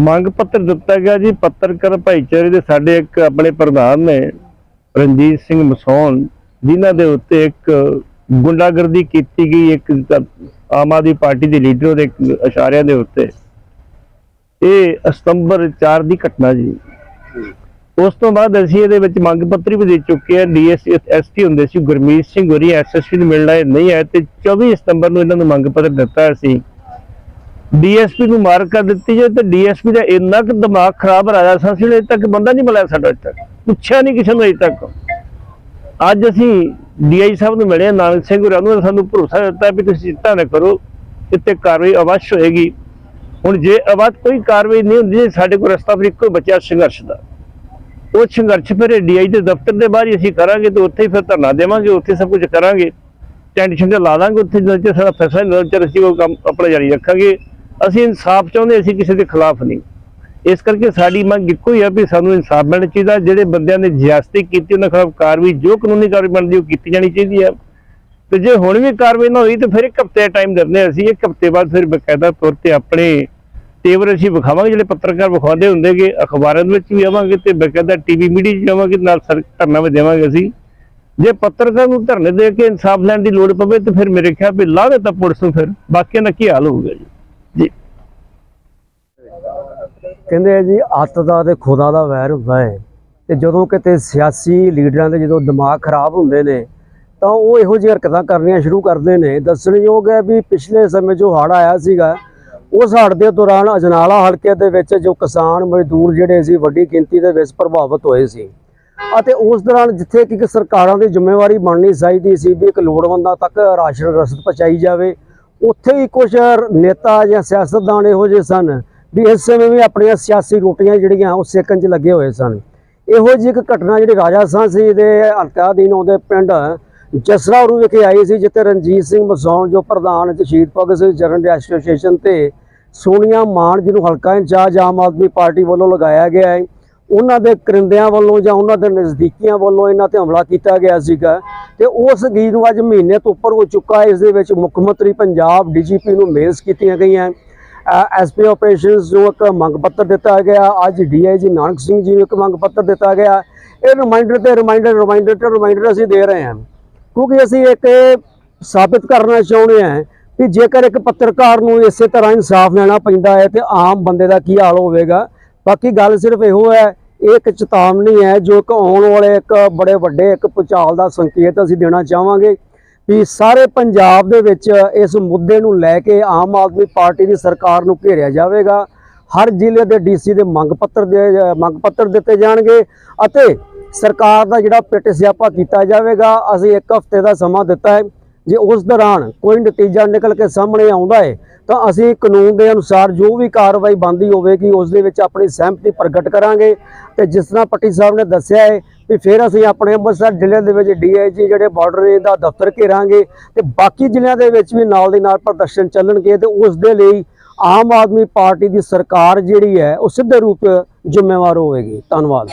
ਮੰਗ ਪੱਤਰ ਦਿੱਤਾ ਗਿਆ ਜੀ। ਪੱਤਰਕਾਰ ਭਾਈਚਾਰੇ ਦੇ ਸਾਡੇ ਇੱਕ ਆਪਣੇ ਪ੍ਰਧਾਨ ਨੇ, ਰਣਜੀਤ ਸਿੰਘ ਮਸੌਣ ਜਿਨ੍ਹਾਂ ਦੇ ਉੱਤੇ ਇੱਕ ਗੁੰਡਾਗਰਦੀ ਕੀਤੀ ਗਈ, ਇੱਕ ਆਮ ਆਦਮੀ ਪਾਰਟੀ ਦੇ ਲੀਡਰ ਦੇ ਇਸ਼ਾਰਿਆਂ ਦੇ ਉੱਤੇ। ਇਹ ਸਤੰਬਰ 4 ਦੀ ਘਟਨਾ ਜੀ। ਉਸ ਤੋਂ ਬਾਅਦ ਅਸੀਂ ਇਹਦੇ ਵਿੱਚ ਮੰਗ ਪੱਤਰ ਵੀ ਦੇ ਚੁੱਕੇ ਆ ਡੀਐਸ ਐਸਟੀ ਹੁੰਦੇ ਸੀ, ਗੁਰਮੀਤ ਸਿੰਘ ਹੋਰੀ ਐਸਐਸਪੀ ਨੂੰ ਮਿਲਣਾ ਇਹ ਨਹੀਂ ਆਇਆ ਤੇ 24 ਸਤੰਬਰ ਨੂੰ ਇਹਨਾਂ ਨੂੰ ਮੰਗ ਪੱਤਰ ਦਿੱਤਾ ਸੀ ਡੀਐਸਪੀ ਨੂੰ ਮਾਰ ਕਰ ਦਿੱਤੀ ਜੇ ਤੇ ਡੀਐਸਪੀ ਦਾ ਇੰਨਾ ਕੁ ਦਿਮਾਗ ਖਰਾਬ ਰਾਜਾ ਸਾਂ ਸੀ ਅਜੇ ਤੱਕ ਬੰਦਾ ਨਹੀਂ ਮਿਲਿਆ ਸਾਡਾ ਅਜੇ ਤੱਕ ਪੁੱਛਿਆ ਨਹੀਂ ਕਿਸੇ ਨੂੰ ਅਜੇ ਤੱਕ। ਅੱਜ ਅਸੀਂ ਡੀਆਈ ਸਾਹਿਬ ਨੂੰ ਮਿਲੇ, ਨਾਨਕ ਸਿੰਘ ਹੋਰਾਂ ਨੂੰ, ਸਾਨੂੰ ਭਰੋਸਾ ਦਿੱਤਾ ਵੀ ਤੁਸੀਂ ਚਿੰਤਾ ਨਾ ਕਰੋ, ਇੱਥੇ ਕਾਰਵਾਈ ਅਵਸ਼ ਹੋਏਗੀ। ਹੁਣ ਜੇ ਅਵਧ ਕੋਈ ਕਾਰਵਾਈ ਨਹੀਂ ਹੁੰਦੀ, ਸਾਡੇ ਕੋਲ ਰਸਤਾ ਫਿਰ ਇੱਕੋ ਹੀ ਬਚਿਆ ਸੰਘਰਸ਼ ਦਾ। ਉਹ ਸੰਘਰਸ਼ ਫਿਰ ਡੀਆਈ ਦੇ ਦਫ਼ਤਰ ਦੇ ਬਾਹਰ ਹੀ ਅਸੀਂ ਕਰਾਂਗੇ ਤੇ ਉੱਥੇ ਹੀ ਫਿਰ ਧਰਨਾ ਦੇਵਾਂਗੇ, ਉੱਥੇ ਸਭ ਕੁਝ ਕਰਾਂਗੇ। ਟੈਂਟ ਛੰਡੇ ਲਾ ਦਾਂਗੇ, ਉੱਥੇ ਜਦੋਂ ਸਾਡਾ ਫੈਸਲਾ ਨਹੀਂ ਹੁੰਦਾ ਅਸੀਂ ਉਹ ਕੰਮ ਆਪਣਾ ਜਾਰੀ ਰੱਖਾਂਗੇ। ਅਸੀਂ ਇਨਸਾਫ ਚਾਹੁੰਦੇ ਅਸੀਂ ਕਿਸੇ ਦੇ ਖਿਲਾਫ ਨਹੀਂ। ਇਸ ਕਰਕੇ ਸਾਡੀ ਮੰਗ ਇੱਕੋ ਹੀ ਆ ਵੀ ਸਾਨੂੰ ਇਨਸਾਫ ਮਿਲਣਾ ਚਾਹੀਦਾ। ਜਿਹੜੇ ਬੰਦਿਆਂ ਨੇ ਜਿਆਸਤੀ ਕੀਤੀ, ਉਹਨਾਂ ਖਿਲਾਫ ਕਾਰਵਾਈ ਜੋ ਕਾਨੂੰਨੀ ਕਾਰਵਾਈ ਬਣਦੀ, ਉਹ ਕੀਤੀ ਜਾਣੀ ਚਾਹੀਦੀ ਹੈ ਤੇ ਜੇ ਹੁਣ ਵੀ ਕਾਰਵਾਈ ਨਾ ਹੋਈ, ਤਾਂ ਫਿਰ ਇੱਕ ਹਫ਼ਤੇ ਟਾਈਮ ਦਿੰਦੇ ਹਾਂ ਅਸੀਂ। ਇੱਕ ਹਫ਼ਤੇ ਬਾਅਦ ਫਿਰ ਬਕਾਇਦਾ ਤੌਰ ਤੇ ਆਪਣੇ ਟੇਬਰ ਅਸੀਂ ਵਿਖਾਵਾਂਗੇ। ਜਿਹੜੇ ਪੱਤਰਕਾਰ ਵਿਖਾਉਂਦੇ ਹੁੰਦੇਗੇ ਅਖਬਾਰਾਂ ਦੇ ਵਿੱਚ ਵੀ ਆਵਾਂਗੇ ਤੇ ਬਕਾਇਦਾ ਟੀਵੀ ਮੀਡੀਆ 'ਚ ਆਵਾਂਗੇ ਨਾਲ ਸਰ ਧਰਨਾ ਵੀ ਦੇਵਾਂਗੇ ਅਸੀਂ। ਜੇ ਪੱਤਰਕਾਰ ਨੂੰ ਧਰਨੇ ਦੇ ਕੇ ਇਨਸਾਫ ਲੈਣ ਦੀ ਲੋੜ ਪਵੇ, ਤਾਂ ਫਿਰ ਮੇਰੇ ਖਿਆਲ ਵੀ ਲਾਵੇ ਤਾਂ ਪੁਲਿਸ ਨੂੰ ਫਿਰ। ਬਾਕੀਆਂ ਦਾ ਕੀ ਹਾਲ ਹੋਊਗਾ ਜੀ ਜੀ ਕਹਿੰਦੇ ਜੀ, ਅੱਤ ਦਾ ਤੇ ਖੁਦਾ ਦਾ ਵੈਰ ਹੁੰਦਾ ਹੈ। ਤੇ ਜਦੋਂ ਕਿਤੇ ਸਿਆਸੀ ਲੀਡਰਾਂ ਦੇ ਜਦੋਂ ਦਿਮਾਗ ਖਰਾਬ ਹੁੰਦੇ ਨੇ, ਤਾਂ ਉਹ ਇਹੋ ਜਿਹੀ ਹਰਕਤਾਂ ਕਰਨੀਆਂ ਸ਼ੁਰੂ ਕਰਦੇ ਨੇ। ਦੱਸਣਯੋਗ ਹੈ ਵੀ ਪਿਛਲੇ ਸਮੇਂ ਜੋ ਹੜ੍ਹ ਆਇਆ ਸੀਗਾ, ਉਸ ਹੜ੍ਹ ਦੇ ਦੌਰਾਨ ਅਜਨਾਲਾ ਹਲਕੇ ਦੇ ਵਿੱਚ ਜੋ ਕਿਸਾਨ ਮਜ਼ਦੂਰ ਜਿਹੜੇ ਸੀ, ਵੱਡੀ ਗਿਣਤੀ ਦੇ ਵਿੱਚ ਪ੍ਰਭਾਵਿਤ ਹੋਏ ਸੀ। ਅਤੇ ਉਸ ਦੌਰਾਨ ਜਿੱਥੇ ਕਿ ਸਰਕਾਰਾਂ ਦੀ ਜ਼ਿੰਮੇਵਾਰੀ ਬਣਨੀ ਚਾਹੀਦੀ ਸੀ ਵੀ ਇੱਕ ਲੋੜਵੰਦਾਂ ਤੱਕ ਰਾਸ਼ਨ ਰਸਦ ਪਹੁੰਚਾਈ ਜਾਵੇ, ਉੱਥੇ ਹੀ ਕੁਝ ਨੇਤਾ ਜਾਂ ਸਿਆਸਤਦਾਨ ਇਹੋ ਜਿਹੇ ਸਨ ਵੀ ਇਸ ਸਮੇਂ ਵੀ ਆਪਣੀਆਂ ਸਿਆਸੀ ਰੋਟੀਆਂ ਜਿਹੜੀਆਂ ਉਹ ਸੇਕਣ 'ਚ ਲੱਗੇ ਹੋਏ ਸਨ। ਇਹੋ ਜਿਹੀ ਇੱਕ ਘਟਨਾ ਜਿਹੜੀ ਰਾਜਾ ਸਾਂਸੀ ਦੇ ਹਲਕਾ ਅਧੀਨ ਆਉਂਦੇ ਪਿੰਡ ਜਸਰਾ ਜਸਰਾਉਰੂ ਵਿਖੇ ਆਈ ਸੀ, ਜਿੱਥੇ ਰਣਜੀਤ ਸਿੰਘ ਮਸੌਣ, ਜੋ ਪ੍ਰਧਾਨ ਸ਼ਹੀਦ ਭਗਤ ਸਿੰਘ ਚਰਨ ਐਸੋਸੀਏਸ਼ਨ ਤੇ ਸੋਨੀਆ ਮਾਨ, ਜਿਹਨੂੰ ਹਲਕਾ ਇੰਚਾਰਜ ਆਮ ਆਦਮੀ ਪਾਰਟੀ ਵੱਲੋਂ ਲਗਾਇਆ ਗਿਆ ਹੈ, ਉਹਨਾਂ ਦੇ ਕਰਿੰਦਿਆਂ ਵੱਲੋਂ ਜਾਂ ਉਹਨਾਂ ਦੇ ਨਜ਼ਦੀਕੀਆਂ ਵੱਲੋਂ ਇਹਨਾਂ ਤੇ ਹਮਲਾ ਕੀਤਾ ਗਿਆ ਸੀਗਾ ਤੇ ਉਸ ਗੀਤ ਨੂੰ ਅੱਜ ਮਹੀਨੇ ਤੋਂ ਉੱਪਰ ਹੋ ਚੁੱਕਾ ਹੈ। ਇਸ ਦੇ ਵਿੱਚ ਮੁੱਖ ਮੰਤਰੀ ਪੰਜਾਬ ਡੀਜੀਪੀ ਨੂੰ ਮੇਲਸ ਕੀਤੀਆਂ ਗਈਆਂ। ਐਸਪੀ ਆਪਰੇਸ਼ਨਸ ਨੂੰ ਇੱਕ ਮੰਗ ਪੱਤਰ ਦਿੱਤਾ ਗਿਆ। ਅੱਜ ਡੀਆਈਜੀ ਨਾਨਕ ਸਿੰਘ ਜੀ ਨੂੰ ਇੱਕ ਮੰਗ ਪੱਤਰ ਦਿੱਤਾ ਗਿਆ। ਇਹ ਰਿਮਾਈਂਡਰ ਤੇ ਰਿਮਾਈਂਡਰ ਰਿਮਾਈਂਡਰ ਤੇ ਰਿਮਾਈਂਡਰ ਅਸੀਂ ਦੇ ਰਹੇ ਹਾਂ। ਕਿਉਂਕਿ ਅਸੀਂ ਇੱਕ ਸਾਬਿਤ ਕਰਨਾ ਚਾਹੁੰਦੇ ਹਾਂ ਕਿ ਜੇਕਰ ਇੱਕ ਪੱਤਰਕਾਰ ਨੂੰ ਇਸੇ ਤਰ੍ਹਾਂ ਇਨਸਾਫ ਲੈਣਾ ਪੈਂਦਾ ਹੈ ਤੇ ਆਮ ਬੰਦੇ ਦਾ ਕੀ ਹਾਲ ਹੋਵੇਗਾ। ਬਾਕੀ ਗੱਲ ਸਿਰਫ ਇਹੋ ਹੈ, ਇਹ ਇੱਕ ਚੇਤਾਵਨੀ ਹੈ ਜੋ ਇੱਕ ਆਉਣ ਵਾਲੇ ਇੱਕ ਬੜੇ ਵੱਡੇ ਇੱਕ ਭੁਚਾਲ ਦਾ ਸੰਕੇਤ ਅਸੀਂ ਦੇਣਾ ਚਾਹਾਂਗੇ। ਵੀ ਸਾਰੇ ਪੰਜਾਬ ਦੇ ਵਿੱਚ ਇਸ ਮੁੱਦੇ ਨੂੰ ਲੈ ਕੇ ਆਮ ਆਦਮੀ ਪਾਰਟੀ ਦੀ ਸਰਕਾਰ ਨੂੰ ਘੇਰਿਆ ਜਾਵੇਗਾ। ਹਰ ਜ਼ਿਲ੍ਹੇ ਦੇ ਡੀਸੀ ਦੇ ਮੰਗ ਪੱਤਰ ਦੇ, ਮੰਗ ਪੱਤਰ ਦਿੱਤੇ ਜਾਣਗੇ ਅਤੇ ਸਰਕਾਰ ਦਾ ਜਿਹੜਾ ਪਿੱਟ ਸਿਆਪਾ ਕੀਤਾ ਜਾਵੇਗਾ, ਅਸੀਂ ਇੱਕ ਹਫ਼ਤੇ ਦਾ ਸਮਾਂ ਦਿੱਤਾ ਹੈ। ਜੇ ਉਸ ਦੌਰਾਨ ਕੋਈ ਨਤੀਜਾ ਨਿਕਲ ਕੇ ਸਾਹਮਣੇ ਆਉਂਦਾ ਹੈ, ਤਾਂ ਅਸੀਂ ਕਾਨੂੰਨ ਦੇ ਅਨੁਸਾਰ ਜੋ ਵੀ ਕਾਰਵਾਈ ਬੰਦੀ ਹੋਵੇਗੀ, ਉਸ ਦੇ ਵਿੱਚ ਆਪਣੀ ਸਹਿਮਤੀ ਪ੍ਰਗਟ ਕਰਾਂਗੇ। ਤੇ ਜਿਸ ਤਰ੍ਹਾਂ ਪੱਟੀ ਸਾਹਿਬ ਨੇ ਦੱਸਿਆ ਹੈ ਵੀ ਫਿਰ ਅਸੀਂ ਆਪਣੇ ਅੰਮ੍ਰਿਤਸਰ ਜ਼ਿਲ੍ਹੇ ਦੇ ਵਿੱਚ ਡੀਆਈਜੀ ਜਿਹੜੇ ਬਾਰਡਰ ਰੇਂਜ ਦਾ ਦਫ਼ਤਰ ਘੇਰਾਂਗੇ ਤੇ ਬਾਕੀ ਜ਼ਿਲ੍ਹਿਆਂ ਦੇ ਵਿੱਚ ਵੀ ਨਾਲ ਦੀ ਨਾਲ ਪ੍ਰਦਰਸ਼ਨ ਚੱਲਣਗੇ ਤੇ ਉਸ ਦੇ ਲਈ ਆਮ ਆਦਮੀ ਪਾਰਟੀ ਦੀ ਸਰਕਾਰ ਜਿਹੜੀ ਹੈ ਉਹ ਸਿੱਧੇ ਰੂਪ ਜ਼ਿੰਮੇਵਾਰ ਹੋਵੇਗੀ। ਧੰਨਵਾਦ।